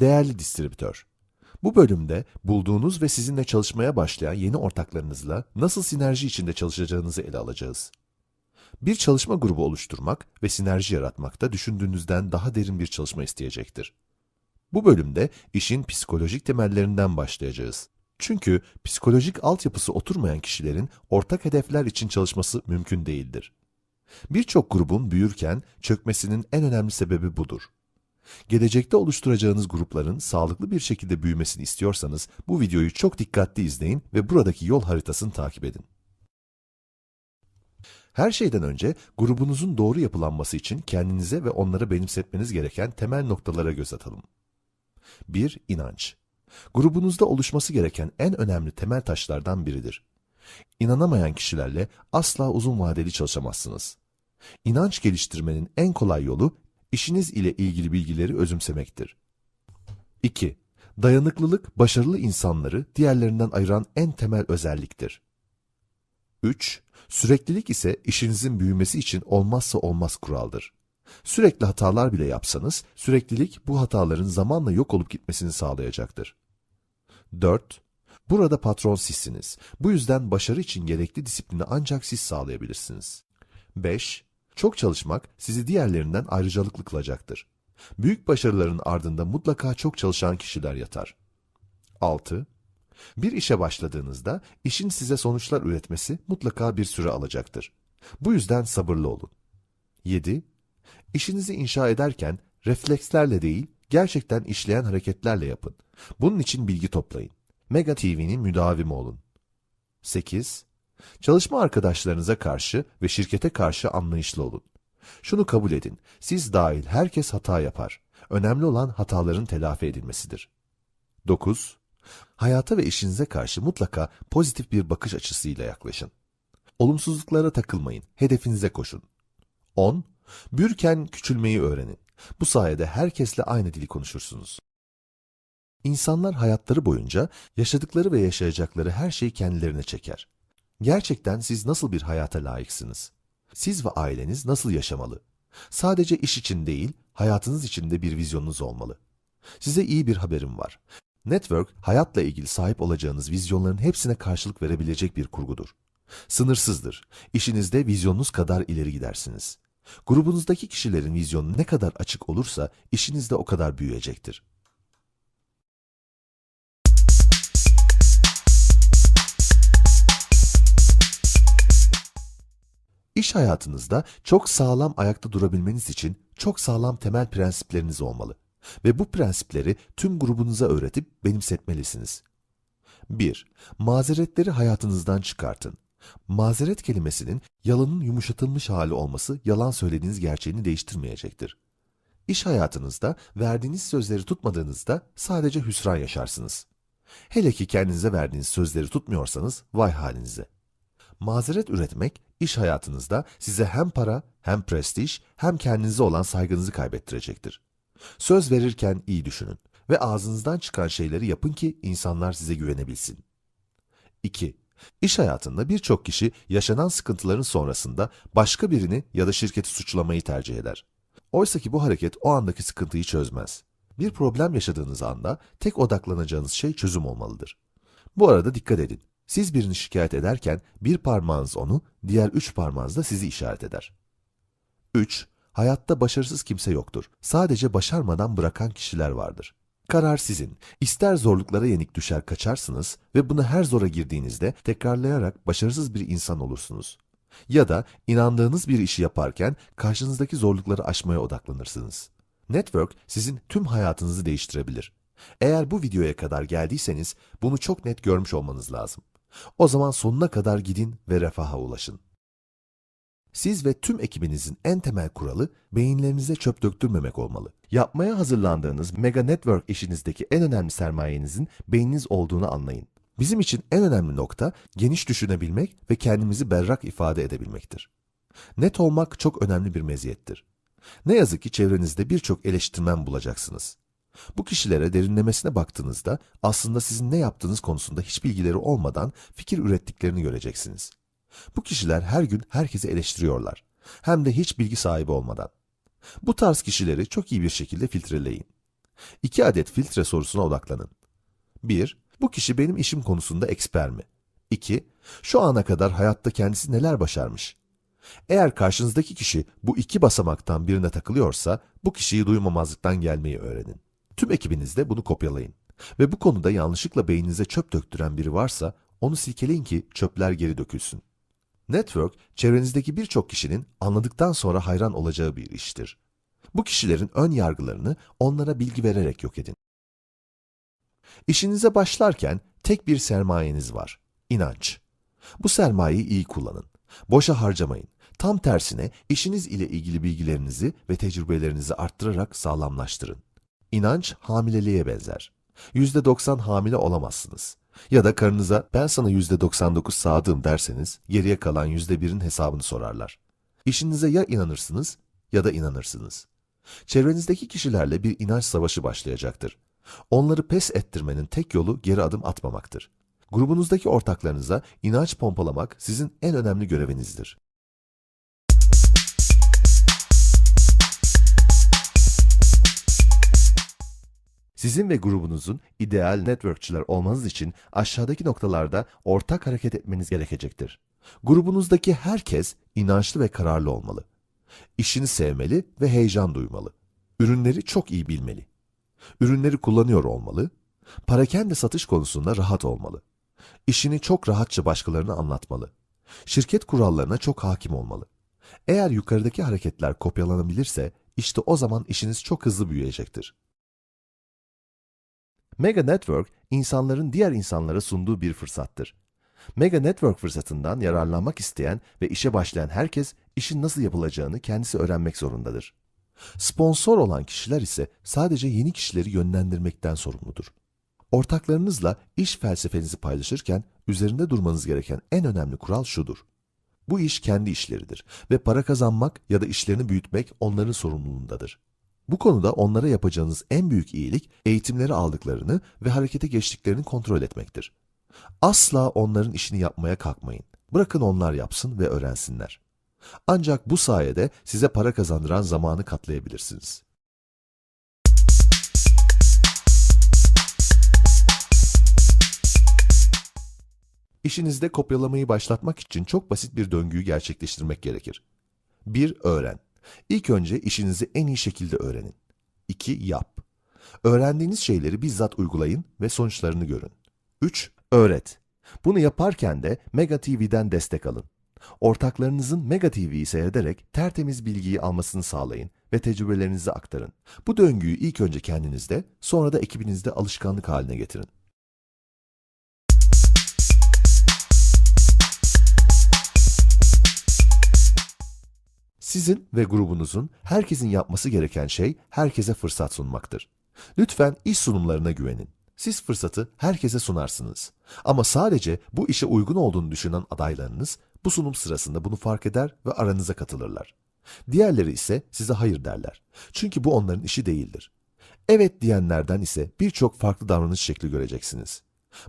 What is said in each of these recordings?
Değerli distribütör. Bu bölümde bulduğunuz ve sizinle çalışmaya başlayan yeni ortaklarınızla nasıl sinerji içinde çalışacağınızı ele alacağız. Bir çalışma grubu oluşturmak ve sinerji yaratmak da düşündüğünüzden daha derin bir çalışma isteyecektir. Bu bölümde işin psikolojik temellerinden başlayacağız. Çünkü psikolojik altyapısı oturmayan kişilerin ortak hedefler için çalışması mümkün değildir. Birçok grubun büyürken çökmesinin en önemli sebebi budur. Gelecekte oluşturacağınız grupların sağlıklı bir şekilde büyümesini istiyorsanız bu videoyu çok dikkatli izleyin ve buradaki yol haritasını takip edin. Her şeyden önce grubunuzun doğru yapılanması için kendinize ve onlara benimsetmeniz gereken temel noktalara göz atalım. 1. İnanç. Grubunuzda oluşması gereken en önemli temel taşlardan biridir. İnanamayan kişilerle asla uzun vadeli çalışamazsınız. İnanç geliştirmenin en kolay yolu işiniz ile ilgili bilgileri özümsemektir. 2. Dayanıklılık, başarılı insanları diğerlerinden ayıran en temel özelliktir. 3. Süreklilik ise işinizin büyümesi için olmazsa olmaz kuraldır. Sürekli hatalar bile yapsanız, süreklilik bu hataların zamanla yok olup gitmesini sağlayacaktır. 4. Burada patron sizsiniz. Bu yüzden başarı için gerekli disiplini ancak siz sağlayabilirsiniz. 5. Çok çalışmak sizi diğerlerinden ayrıcalıklı kılacaktır. Büyük başarıların ardında mutlaka çok çalışan kişiler yatar. 6. Bir işe başladığınızda işin size sonuçlar üretmesi mutlaka bir süre alacaktır. Bu yüzden sabırlı olun. 7. İşinizi inşa ederken reflekslerle değil, gerçekten işleyen hareketlerle yapın. Bunun için bilgi toplayın. Mega TV'nin müdavimi olun. 8. Çalışma arkadaşlarınıza karşı ve şirkete karşı anlayışlı olun. Şunu kabul edin, siz dahil herkes hata yapar. Önemli olan hataların telafi edilmesidir. 9. Hayata ve işinize karşı mutlaka pozitif bir bakış açısıyla yaklaşın. Olumsuzluklara takılmayın, hedefinize koşun. 10. Büyürken küçülmeyi öğrenin. Bu sayede herkesle aynı dili konuşursunuz. İnsanlar hayatları boyunca yaşadıkları ve yaşayacakları her şeyi kendilerine çeker. Gerçekten siz nasıl bir hayata layıksınız? Siz ve aileniz nasıl yaşamalı? Sadece iş için değil, hayatınız için de bir vizyonunuz olmalı. Size iyi bir haberim var. Network, hayatla ilgili sahip olacağınız vizyonların hepsine karşılık verebilecek bir kurgudur. Sınırsızdır. İşinizde vizyonunuz kadar ileri gidersiniz. Grubunuzdaki kişilerin vizyonu ne kadar açık olursa işiniz de o kadar büyüyecektir. İş hayatınızda çok sağlam ayakta durabilmeniz için çok sağlam temel prensipleriniz olmalı. Ve bu prensipleri tüm grubunuza öğretip benimsetmelisiniz. 1. Mazeretleri hayatınızdan çıkartın. Mazeret kelimesinin yalanın yumuşatılmış hali olması yalan söylediğiniz gerçeğini değiştirmeyecektir. İş hayatınızda verdiğiniz sözleri tutmadığınızda sadece hüsran yaşarsınız. Hele ki kendinize verdiğiniz sözleri tutmuyorsanız vay halinize. Mazeret üretmek iş hayatınızda size hem para, hem prestij, hem kendinize olan saygınızı kaybettirecektir. Söz verirken iyi düşünün ve ağzınızdan çıkan şeyleri yapın ki insanlar size güvenebilsin. 2. İş hayatında birçok kişi yaşanan sıkıntıların sonrasında başka birini ya da şirketi suçlamayı tercih eder. Oysa ki bu hareket o andaki sıkıntıyı çözmez. Bir problem yaşadığınız anda tek odaklanacağınız şey çözüm olmalıdır. Bu arada dikkat edin. Siz birini şikayet ederken bir parmağınız onu, diğer üç parmağınız da sizi işaret eder. 3. Hayatta başarısız kimse yoktur. Sadece başarmadan bırakan kişiler vardır. Karar sizin. İster zorluklara yenik düşer kaçarsınız ve buna her zora girdiğinizde tekrarlayarak başarısız bir insan olursunuz. Ya da inandığınız bir işi yaparken karşınızdaki zorlukları aşmaya odaklanırsınız. Network sizin tüm hayatınızı değiştirebilir. Eğer bu videoya kadar geldiyseniz bunu çok net görmüş olmanız lazım. O zaman sonuna kadar gidin ve refaha ulaşın. Siz ve tüm ekibinizin en temel kuralı beyinlerinize çöp döktürmemek olmalı. Yapmaya hazırlandığınız mega network işinizdeki en önemli sermayenizin beyniniz olduğunu anlayın. Bizim için en önemli nokta geniş düşünebilmek ve kendimizi berrak ifade edebilmektir. Net olmak çok önemli bir meziyettir. Ne yazık ki çevrenizde birçok eleştirmen bulacaksınız. Bu kişilere derinlemesine baktığınızda aslında sizin ne yaptığınız konusunda hiç bilgileri olmadan fikir ürettiklerini göreceksiniz. Bu kişiler her gün herkesi eleştiriyorlar. Hem de hiç bilgi sahibi olmadan. Bu tarz kişileri çok iyi bir şekilde filtreleyin. İki adet filtre sorusuna odaklanın. 1. Bu kişi benim işim konusunda eksper mi? 2. Şu ana kadar hayatta kendisi neler başarmış? Eğer karşınızdaki kişi bu iki basamaktan birine takılıyorsa bu kişiyi duymamazlıktan gelmeyi öğrenin. Tüm ekibinizde bunu kopyalayın. Ve bu konuda yanlışlıkla beyninize çöp döktüren biri varsa onu silkeleyin ki çöpler geri dökülsün. Network, çevrenizdeki birçok kişinin anladıktan sonra hayran olacağı bir iştir. Bu kişilerin ön yargılarını onlara bilgi vererek yok edin. İşinize başlarken tek bir sermayeniz var. İnanç. Bu sermayeyi iyi kullanın. Boşa harcamayın. Tam tersine işiniz ile ilgili bilgilerinizi ve tecrübelerinizi arttırarak sağlamlaştırın. İnanç hamileliğe benzer. %90 hamile olamazsınız. Ya da karınıza ben sana %99 sadığım derseniz geriye kalan %1'in hesabını sorarlar. İşinize ya inanırsınız ya da inanırsınız. Çevrenizdeki kişilerle bir inanç savaşı başlayacaktır. Onları pes ettirmenin tek yolu geri adım atmamaktır. Grubunuzdaki ortaklarınıza inanç pompalamak sizin en önemli görevinizdir. Sizin ve grubunuzun ideal networkçiler olmanız için aşağıdaki noktalarda ortak hareket etmeniz gerekecektir. Grubunuzdaki herkes inançlı ve kararlı olmalı. İşini sevmeli ve heyecan duymalı. Ürünleri çok iyi bilmeli. Ürünleri kullanıyor olmalı. Parakende satış konusunda rahat olmalı. İşini çok rahatça başkalarına anlatmalı. Şirket kurallarına çok hakim olmalı. Eğer yukarıdaki hareketler kopyalanabilirse işte o zaman işiniz çok hızlı büyüyecektir. Mega Network, insanların diğer insanlara sunduğu bir fırsattır. Mega Network fırsatından yararlanmak isteyen ve işe başlayan herkes işin nasıl yapılacağını kendisi öğrenmek zorundadır. Sponsor olan kişiler ise sadece yeni kişileri yönlendirmekten sorumludur. Ortaklarınızla iş felsefenizi paylaşırken üzerinde durmanız gereken en önemli kural şudur. Bu iş kendi işleridir ve para kazanmak ya da işlerini büyütmek onların sorumluluğundadır. Bu konuda onlara yapacağınız en büyük iyilik eğitimleri aldıklarını ve harekete geçtiklerini kontrol etmektir. Asla onların işini yapmaya kalkmayın. Bırakın onlar yapsın ve öğrensinler. Ancak bu sayede size para kazandıran zamanı katlayabilirsiniz. İşinizde kopyalamayı başlatmak için çok basit bir döngüyü gerçekleştirmek gerekir. 1. Öğren. İlk önce işinizi en iyi şekilde öğrenin. 2. Yap. Öğrendiğiniz şeyleri bizzat uygulayın ve sonuçlarını görün. 3. Öğret. Bunu yaparken de Mega TV'den destek alın. Ortaklarınızın Mega TV'yi seyrederek tertemiz bilgiyi almasını sağlayın ve tecrübelerinizi aktarın. Bu döngüyü ilk önce kendinizde, sonra da ekibinizde alışkanlık haline getirin. Sizin ve grubunuzun herkesin yapması gereken şey herkese fırsat sunmaktır. Lütfen iş sunumlarına güvenin. Siz fırsatı herkese sunarsınız. Ama sadece bu işe uygun olduğunu düşünen adaylarınız bu sunum sırasında bunu fark eder ve aranıza katılırlar. Diğerleri ise size hayır derler. Çünkü bu onların işi değildir. Evet diyenlerden ise birçok farklı davranış şekli göreceksiniz.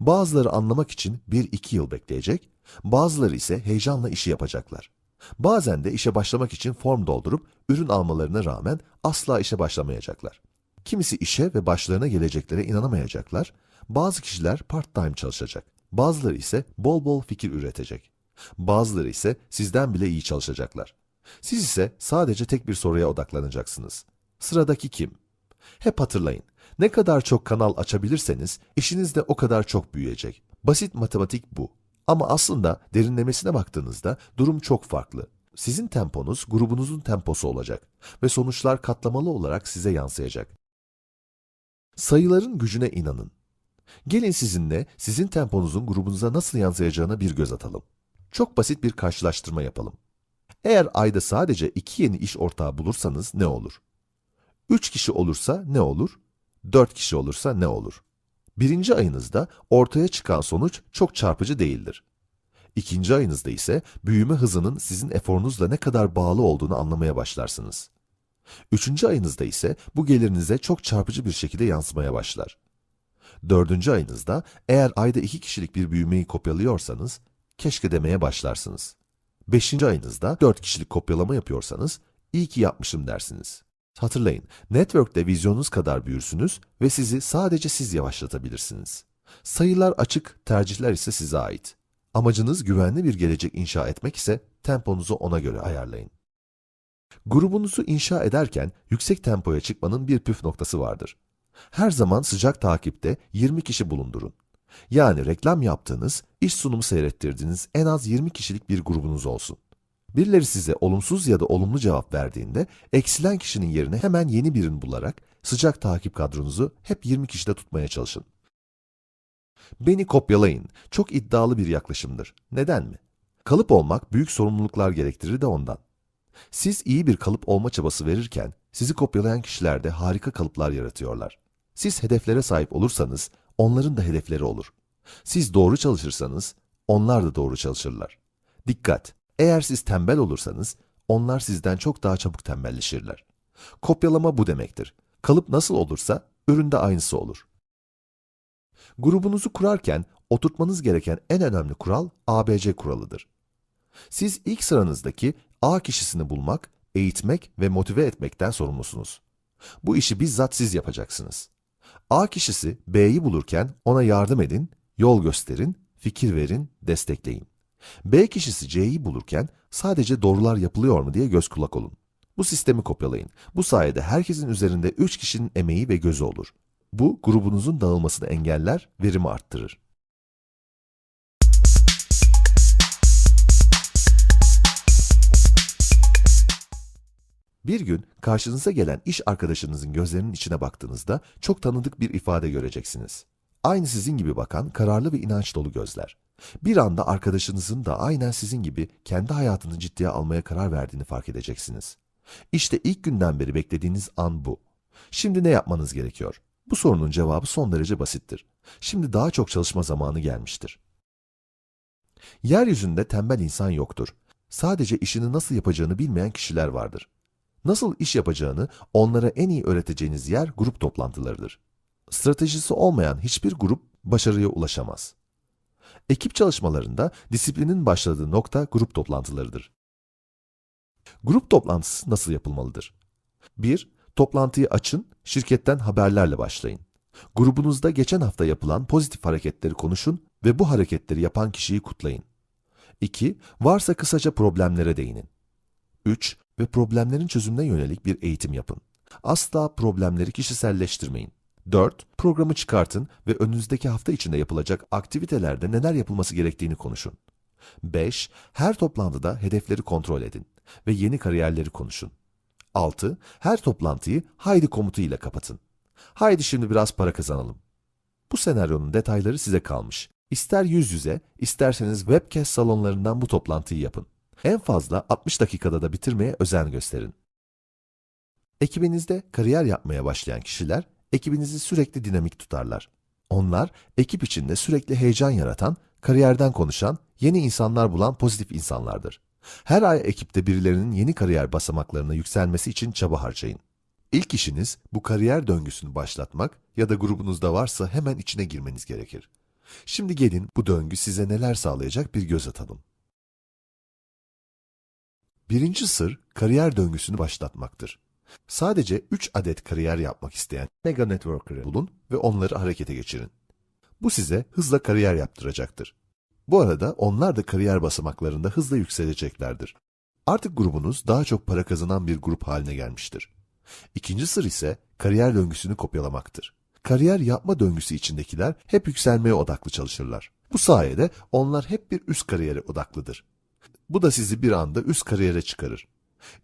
Bazıları anlamak için 1-2 yıl bekleyecek, bazıları ise heyecanla işi yapacaklar. Bazen de işe başlamak için form doldurup ürün almalarına rağmen asla işe başlamayacaklar. Kimisi işe ve başlarına geleceklere inanamayacaklar. Bazı kişiler part-time çalışacak. Bazıları ise bol bol fikir üretecek. Bazıları ise sizden bile iyi çalışacaklar. Siz ise sadece tek bir soruya odaklanacaksınız. Sıradaki kim? Hep hatırlayın. Ne kadar çok kanal açabilirseniz işiniz de o kadar çok büyüyecek. Basit matematik bu. Ama aslında derinlemesine baktığınızda durum çok farklı. Sizin temponuz grubunuzun temposu olacak ve sonuçlar katlamalı olarak size yansıyacak. Sayıların gücüne inanın. Gelin sizinle sizin temponuzun grubunuza nasıl yansıyacağına bir göz atalım. Çok basit bir karşılaştırma yapalım. Eğer ayda sadece iki yeni iş ortağı bulursanız ne olur? Üç kişi olursa ne olur? Dört kişi olursa ne olur? Birinci ayınızda ortaya çıkan sonuç çok çarpıcı değildir. İkinci ayınızda ise büyüme hızının sizin eforunuzla ne kadar bağlı olduğunu anlamaya başlarsınız. Üçüncü ayınızda ise bu gelirinize çok çarpıcı bir şekilde yansımaya başlar. Dördüncü ayınızda eğer ayda iki kişilik bir büyümeyi kopyalıyorsanız keşke demeye başlarsınız. Beşinci ayınızda dört kişilik kopyalama yapıyorsanız iyi ki yapmışım dersiniz. Hatırlayın, network'te vizyonunuz kadar büyürsünüz ve sizi sadece siz yavaşlatabilirsiniz. Sayılar açık, tercihler ise size ait. Amacınız güvenli bir gelecek inşa etmek ise temponuzu ona göre ayarlayın. Grubunuzu inşa ederken yüksek tempoya çıkmanın bir püf noktası vardır. Her zaman sıcak takipte 20 kişi bulundurun. Yani reklam yaptığınız, iş sunumu seyrettirdiğiniz en az 20 kişilik bir grubunuz olsun. Birileri size olumsuz ya da olumlu cevap verdiğinde eksilen kişinin yerine hemen yeni birini bularak sıcak takip kadronuzu hep 20 kişide tutmaya çalışın. Beni kopyalayın. Çok iddialı bir yaklaşımdır. Neden mi? Kalıp olmak büyük sorumluluklar gerektirir de ondan. Siz iyi bir kalıp olma çabası verirken sizi kopyalayan kişiler de harika kalıplar yaratıyorlar. Siz hedeflere sahip olursanız onların da hedefleri olur. Siz doğru çalışırsanız onlar da doğru çalışırlar. Dikkat! Eğer siz tembel olursanız onlar sizden çok daha çabuk tembelleşirler. Kopyalama bu demektir. Kalıp nasıl olursa üründe aynısı olur. Grubunuzu kurarken oturtmanız gereken en önemli kural ABC kuralıdır. Siz ilk sıranızdaki A kişisini bulmak, eğitmek ve motive etmekten sorumlusunuz. Bu işi bizzat siz yapacaksınız. A kişisi B'yi bulurken ona yardım edin, yol gösterin, fikir verin, destekleyin. B kişisi C'yi bulurken sadece doğrular yapılıyor mu diye göz kulak olun. Bu sistemi kopyalayın. Bu sayede herkesin üzerinde 3 kişinin emeği ve gözü olur. Bu grubunuzun dağılmasını engeller, verimi arttırır. Bir gün karşınıza gelen iş arkadaşınızın gözlerinin içine baktığınızda çok tanıdık bir ifade göreceksiniz. Aynı sizin gibi bakan kararlı ve inanç dolu gözler. Bir anda arkadaşınızın da aynen sizin gibi kendi hayatını ciddiye almaya karar verdiğini fark edeceksiniz. İşte ilk günden beri beklediğiniz an bu. Şimdi ne yapmanız gerekiyor? Bu sorunun cevabı son derece basittir. Şimdi daha çok çalışma zamanı gelmiştir. Yeryüzünde tembel insan yoktur. Sadece işini nasıl yapacağını bilmeyen kişiler vardır. Nasıl iş yapacağını onlara en iyi öğreteceğiniz yer grup toplantılarıdır. Stratejisi olmayan hiçbir grup başarıya ulaşamaz. Ekip çalışmalarında disiplinin başladığı nokta grup toplantılarıdır. Grup toplantısı nasıl yapılmalıdır? 1. Toplantıyı açın, şirketten haberlerle başlayın. Grubunuzda geçen hafta yapılan pozitif hareketleri konuşun ve bu hareketleri yapan kişiyi kutlayın. 2. Varsa kısaca problemlere değinin. 3. Ve problemlerin çözümüne yönelik bir eğitim yapın. Asla problemleri kişiselleştirmeyin. 4. Programı çıkartın ve önünüzdeki hafta içinde yapılacak aktivitelerde neler yapılması gerektiğini konuşun. 5. Her toplantıda hedefleri kontrol edin ve yeni kariyerleri konuşun. 6. Her toplantıyı haydi komutu ile kapatın. Haydi şimdi biraz para kazanalım. Bu senaryonun detayları size kalmış. İster yüz yüze, isterseniz webcast salonlarından bu toplantıyı yapın. En fazla 60 dakikada da bitirmeye özen gösterin. Ekibinizde kariyer yapmaya başlayan kişiler ekibinizi sürekli dinamik tutarlar. Onlar ekip içinde sürekli heyecan yaratan, kariyerden konuşan, yeni insanlar bulan pozitif insanlardır. Her ay ekipte birilerinin yeni kariyer basamaklarına yükselmesi için çaba harcayın. İlk işiniz bu kariyer döngüsünü başlatmak ya da grubunuzda varsa hemen içine girmeniz gerekir. Şimdi gelin bu döngü size neler sağlayacak bir göz atalım. Birinci sır kariyer döngüsünü başlatmaktır. Sadece 3 adet kariyer yapmak isteyen mega networker'ı bulun ve onları harekete geçirin. Bu size hızla kariyer yaptıracaktır. Bu arada onlar da kariyer basamaklarında hızla yükseleceklerdir. Artık grubunuz daha çok para kazanan bir grup haline gelmiştir. İkinci sır ise kariyer döngüsünü kopyalamaktır. Kariyer yapma döngüsü içindekiler hep yükselmeye odaklı çalışırlar. Bu sayede onlar hep bir üst kariyere odaklıdır. Bu da sizi bir anda üst kariyere çıkarır.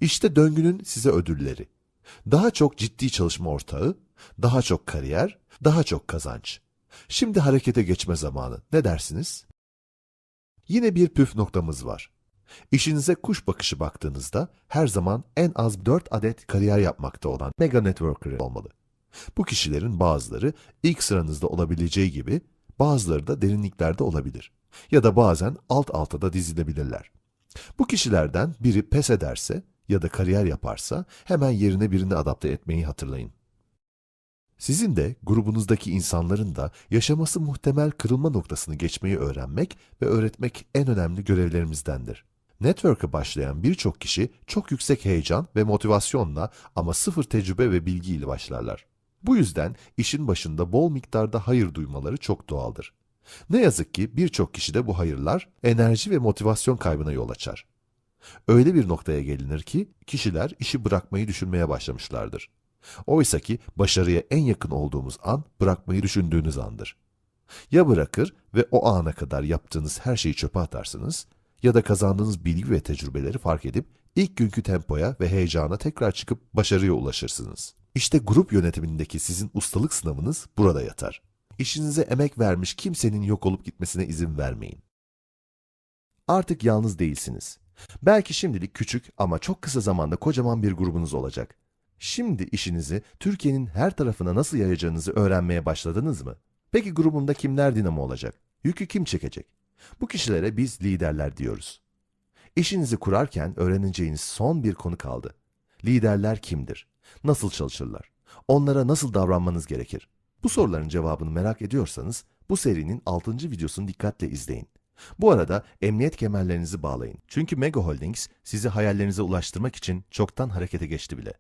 İşte döngünün size ödülleri. Daha çok ciddi çalışma ortağı, daha çok kariyer, daha çok kazanç. Şimdi harekete geçme zamanı. Ne dersiniz? Yine bir püf noktamız var. İşinize kuş bakışı baktığınızda her zaman en az 4 adet kariyer yapmakta olan mega networker olmalı. Bu kişilerin bazıları ilk sıranızda olabileceği gibi bazıları da derinliklerde olabilir. Ya da bazen alt alta da dizilebilirler. Bu kişilerden biri pes ederse ya da kariyer yaparsa hemen yerine birini adapte etmeyi hatırlayın. Sizin de grubunuzdaki insanların da yaşaması muhtemel kırılma noktasını geçmeyi öğrenmek ve öğretmek en önemli görevlerimizdendir. Network'a başlayan birçok kişi çok yüksek heyecan ve motivasyonla ama sıfır tecrübe ve bilgiyle başlarlar. Bu yüzden işin başında bol miktarda hayır duymaları çok doğaldır. Ne yazık ki birçok kişide bu hayırlar enerji ve motivasyon kaybına yol açar. Öyle bir noktaya gelinir ki kişiler işi bırakmayı düşünmeye başlamışlardır. Oysa ki başarıya en yakın olduğumuz an bırakmayı düşündüğünüz andır. Ya bırakır ve o ana kadar yaptığınız her şeyi çöpe atarsınız ya da kazandığınız bilgi ve tecrübeleri fark edip ilk günkü tempoya ve heyecana tekrar çıkıp başarıya ulaşırsınız. İşte grup yönetimindeki sizin ustalık sınavınız burada yatar. İşinize emek vermiş kimsenin yok olup gitmesine izin vermeyin. Artık yalnız değilsiniz. Belki şimdilik küçük ama çok kısa zamanda kocaman bir grubunuz olacak. Şimdi işinizi Türkiye'nin her tarafına nasıl yayacağınızı öğrenmeye başladınız mı? Peki grubunda kimler dinamo olacak? Yükü kim çekecek? Bu kişilere biz liderler diyoruz. İşinizi kurarken öğreneceğiniz son bir konu kaldı. Liderler kimdir? Nasıl çalışırlar? Onlara nasıl davranmanız gerekir? Bu soruların cevabını merak ediyorsanız bu serinin 6. videosunu dikkatle izleyin. Bu arada emniyet kemerlerinizi bağlayın. Çünkü Mega Holdings sizi hayallerinize ulaştırmak için çoktan harekete geçti bile.